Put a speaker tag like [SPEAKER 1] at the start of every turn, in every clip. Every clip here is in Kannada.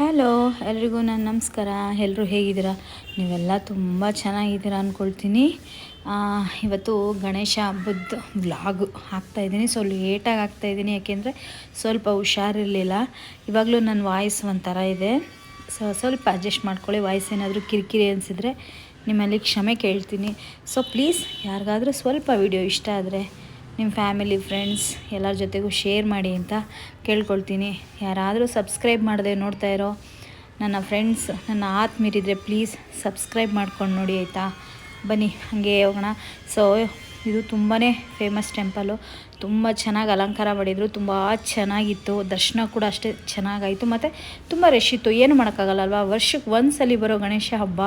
[SPEAKER 1] ಹಲೋ ಎಲ್ರಿಗೂ ನಾನು ನಮಸ್ಕಾರ. ಎಲ್ಲರೂ ಹೇಗಿದ್ದೀರಾ? ನೀವೆಲ್ಲ ತುಂಬ ಚೆನ್ನಾಗಿದ್ದೀರಾ ಅಂದ್ಕೊಳ್ತೀನಿ ಇವತ್ತು ಗಣೇಶ ಹಬ್ಬದ ವ್ಲಾಗು ಹಾಕ್ತಾಯಿದ್ದೀನಿ ಸ್ವಲ್ಪ ಲೇಟಾಗಿ ಹಾಕ್ತಾಯಿದ್ದೀನಿ ಯಾಕೆಂದರೆ ಸ್ವಲ್ಪ ಹುಷಾರಿರಲಿಲ್ಲ. ಇವಾಗಲೂ ನನ್ನ ವಾಯ್ಸ್ ಒಂಥರ ಇದೆ. ಸೊ ಸ್ವಲ್ಪ ಅಡ್ಜಸ್ಟ್ ಮಾಡ್ಕೊಳ್ಳಿ. ವಾಯ್ಸ್ ಏನಾದರೂ ಕಿರಿಕಿರಿ ಅನಿಸಿದರೆ ನಿಮ್ಮಲ್ಲಿ ಕ್ಷಮೆ ಕೇಳ್ತೀನಿ. ಸೊ ಪ್ಲೀಸ್ ಯಾರಿಗಾದರೂ ಸ್ವಲ್ಪ ವಿಡಿಯೋ ಇಷ್ಟ ಆದರೆ ನಿಮ್ಮ ಫ್ಯಾಮಿಲಿ, ಫ್ರೆಂಡ್ಸ್ ಎಲ್ಲರ ಜೊತೆಗೂ ಶೇರ್ ಮಾಡಿ ಅಂತ ಕೇಳ್ಕೊಳ್ತೀನಿ. ಯಾರಾದರೂ ಸಬ್ಸ್ಕ್ರೈಬ್ ಮಾಡದೆ ನೋಡ್ತಾ ಇರೋ ನನ್ನ ಫ್ರೆಂಡ್ಸ್, ನನ್ನ ಆತ್ಮೀರಿದ್ರೆ ಪ್ಲೀಸ್ ಸಬ್ಸ್ಕ್ರೈಬ್ ಮಾಡ್ಕೊಂಡು ನೋಡಿ ಆಯಿತಾ? ಬನ್ನಿ, ಹಾಗೆ ಹೋಗೋಣ. ಸೊ, ಇದು ತುಂಬಾ ಫೇಮಸ್ ಟೆಂಪಲು. ತುಂಬ ಚೆನ್ನಾಗಿ ಅಲಂಕಾರ ಮಾಡಿದರು, ತುಂಬ ಚೆನ್ನಾಗಿತ್ತು. ದರ್ಶನ ಕೂಡ ಅಷ್ಟೇ ಚೆನ್ನಾಗಾಯಿತು. ಮತ್ತು ತುಂಬ ರಶ್ ಇತ್ತು. ಏನು ಮಾಡೋಕ್ಕಾಗಲ್ಲಲ್ವಾ ವರ್ಷಕ್ಕೆ ಒಂದು ಸಲ ಬರೋ ಗಣೇಶ ಹಬ್ಬ.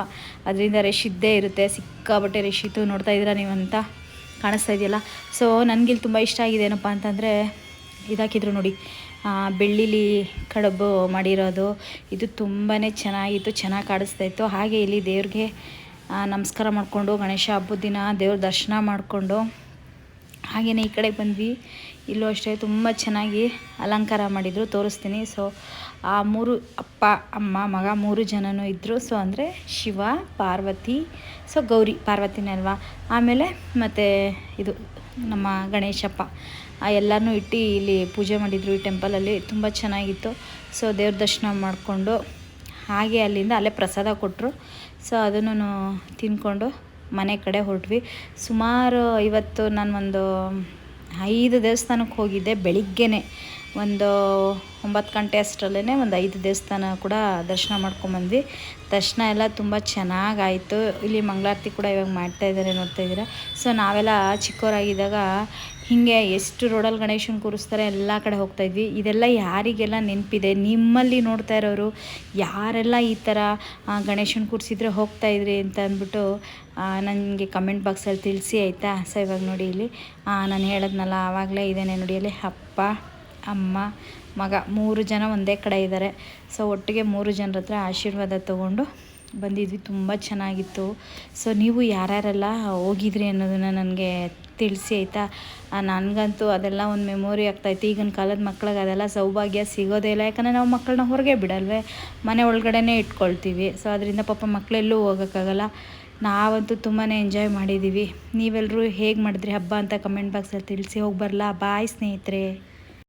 [SPEAKER 1] ಅದರಿಂದ ರಶ್ ಇದ್ದೇ ಇರುತ್ತೆ. ಸಿಕ್ಕಾಬಟ್ಟೆ ರಶ್ ಇತ್ತು. ನೋಡ್ತಾ ಇದ್ದೀರಾ ನೀವಂತ? ಕಾಣಿಸ್ತಾ ಇದೆಯಲ್ಲ? ಸೊ ನನಗಿಲ್ಲಿ ತುಂಬ ಇಷ್ಟ ಆಗಿದೆ ಏನಪ್ಪ ಅಂತಂದರೆ, ಇದಾಕಿದ್ರು ನೋಡಿ. ಬೆಳ್ಳಿಲಿ ಕಡುಬು ಮಾಡಿರೋದು. ಇದು ತುಂಬಾ ಚೆನ್ನಾಗಿತ್ತು, ಚೆನ್ನಾಗಿ ಕಾಣಿಸ್ತಾ ಇತ್ತು. ಹಾಗೆ ಇಲ್ಲಿ ದೇವ್ರಿಗೆ ನಮಸ್ಕಾರ ಮಾಡಿಕೊಂಡು ಗಣೇಶ ಹಬ್ಬದ ದಿನ ದೇವ್ರ ದರ್ಶನ ಮಾಡಿಕೊಂಡು ಹಾಗೆಯೇ ಈ ಕಡೆ ಬಂದ್ವಿ. ಇಲ್ಲೂ ಅಷ್ಟೇ ತುಂಬ ಚೆನ್ನಾಗಿ ಅಲಂಕಾರ ಮಾಡಿದರು, ತೋರಿಸ್ತೀನಿ. ಸೊ ಆ ಮೂರು ಅಪ್ಪ, ಅಮ್ಮ, ಮಗ ಮೂರು ಜನನೂ ಇದ್ದರು ಸೊ ಅಂದರೆ ಶಿವ, ಪಾರ್ವತಿ ಸೊ ಗೌರಿ, ಪಾರ್ವತಿನೇ ಅಲ್ವಾ? ಆಮೇಲೆ ಮತ್ತು ಇದು ನಮ್ಮ ಗಣೇಶಪ್ಪ. ಆ ಎಲ್ಲನೂ ಇಟ್ಟು ಇಲ್ಲಿ ಪೂಜೆ ಮಾಡಿದರು ಈ ಟೆಂಪಲಲ್ಲಿ ತುಂಬ ಚೆನ್ನಾಗಿತ್ತು. ಸೊ ದೇವ್ರ ದರ್ಶನ ಮಾಡಿಕೊಂಡು ಹಾಗೆ ಅಲ್ಲಿಂದ ಅಲ್ಲೇ ಪ್ರಸಾದ ಕೊಟ್ಟರು ಸೊ ಅದನ್ನು ತಿಂದ್ಕೊಂಡು ಮನೆ ಕಡೆ ಹೊರಟ್ವಿ. ಸುಮಾರು ಇವತ್ತು ನಾನು ಒಂದು ಐದು ದೇವಸ್ಥಾನಕ್ಕೆ ಹೋಗಿದ್ದೆ ಬೆಳಿಗ್ಗೆನೆ. ಒಂದು ಒಂಬತ್ತು ಗಂಟೆ ಅಷ್ಟರಲ್ಲೇ ಒಂದು ಐದು ದೇವಸ್ಥಾನ ಕೂಡ ದರ್ಶನ ಮಾಡ್ಕೊಂಬಂದ್ವಿ ದರ್ಶನ ಎಲ್ಲ ತುಂಬ ಚೆನ್ನಾಗಾಯಿತು. ಇಲ್ಲಿ ಮಂಗಳಾರತಿ ಕೂಡ ಇವಾಗ ಮಾಡ್ತಾ ಇದ್ದಾರೆ ನೋಡ್ತಾ ಇದ್ದೀರಾ. ಸೊ ನಾವೆಲ್ಲ ಚಿಕ್ಕವರಾಗಿದ್ದಾಗ ಹೀಗೆ ಎಷ್ಟು ರೋಡಲ್ಲಿ ಗಣೇಶನ ಕೂರಿಸ್ತಾರೆ ಎಲ್ಲ ಕಡೆ ಹೋಗ್ತಾ ಇದ್ವಿ. ಇದೆಲ್ಲ ಯಾರಿಗೆಲ್ಲ ನೆನಪಿದೆ? ನಿಮ್ಮಲ್ಲಿ ನೋಡ್ತಾ ಇರೋರು ಯಾರೆಲ್ಲ ಈ ಥರ ಗಣೇಶನ ಕೂರಿಸಿದ್ರೆ ಹೋಗ್ತಾ ಇದ್ರಿ ಅಂತ ಅಂದ್ಬಿಟ್ಟು ನನಗೆ ಕಮೆಂಟ್ ಬಾಕ್ಸಲ್ಲಿ ತಿಳಿಸಿ ಆಯಿತಾ? ಸೊ, ಇವಾಗ ನೋಡಿ ಇಲ್ಲಿ. ನಾನು ಹೇಳೋದ್ನಲ್ಲ, ಆವಾಗಲೇ ಇದೇನೆ ನೋಡಿ ಅಲ್ಲಿ. ಅಪ್ಪ, ಅಮ್ಮ, ಮಗ ಮೂರು ಜನ ಒಂದೇ ಕಡೆ ಇದ್ದಾರೆ. ಸೊ, ಒಟ್ಟಿಗೆ ಮೂರು ಜನರ ಹತ್ರ ಆಶೀರ್ವಾದ ತೊಗೊಂಡು ಬಂದಿದ್ವಿ, ತುಂಬ ಚೆನ್ನಾಗಿತ್ತು. ಸೊ ನೀವು ಯಾರ್ಯಾರೆಲ್ಲ ಹೋಗಿದ್ರಿ ಅನ್ನೋದನ್ನು ನನಗೆ ತಿಳಿಸಿ, ಆಯಿತಾ? ನನಗಂತೂ ಅದೆಲ್ಲ ಒಂದು ಮೆಮೊರಿ ಆಗ್ತಾಯಿತ್ತು ಈಗಿನ ಕಾಲದ ಮಕ್ಳಿಗೆ ಅದೆಲ್ಲ ಸೌಭಾಗ್ಯ ಸಿಗೋದೇ ಇಲ್ಲ. ಯಾಕಂದರೆ ನಾವು ಮಕ್ಕಳನ್ನ ಹೊರಗೆ ಬಿಡಲ್ವೇ? ಮನೆ ಒಳಗಡೆನೇ ಇಟ್ಕೊಳ್ತೀವಿ. ಸೊ ಅದರಿಂದ ಪಾಪ ಮಕ್ಕಳೆಲ್ಲೂ ಹೋಗೋಕ್ಕಾಗಲ್ಲ. ನಾವಂತೂ ತುಂಬಾ ಎಂಜಾಯ್ ಮಾಡಿದ್ದೀವಿ ನೀವೆಲ್ಲರೂ ಹೇಗೆ ಮಾಡಿದ್ರಿ? ಹಬ್ಬ ಅಂತ ಕಮೆಂಟ್ ಬಾಕ್ಸಲ್ಲಿ ತಿಳಿಸಿ ಹೋಗಿ ಬರಲಾ ಬಾಯ್ ಸ್ನೇಹಿತರೆ.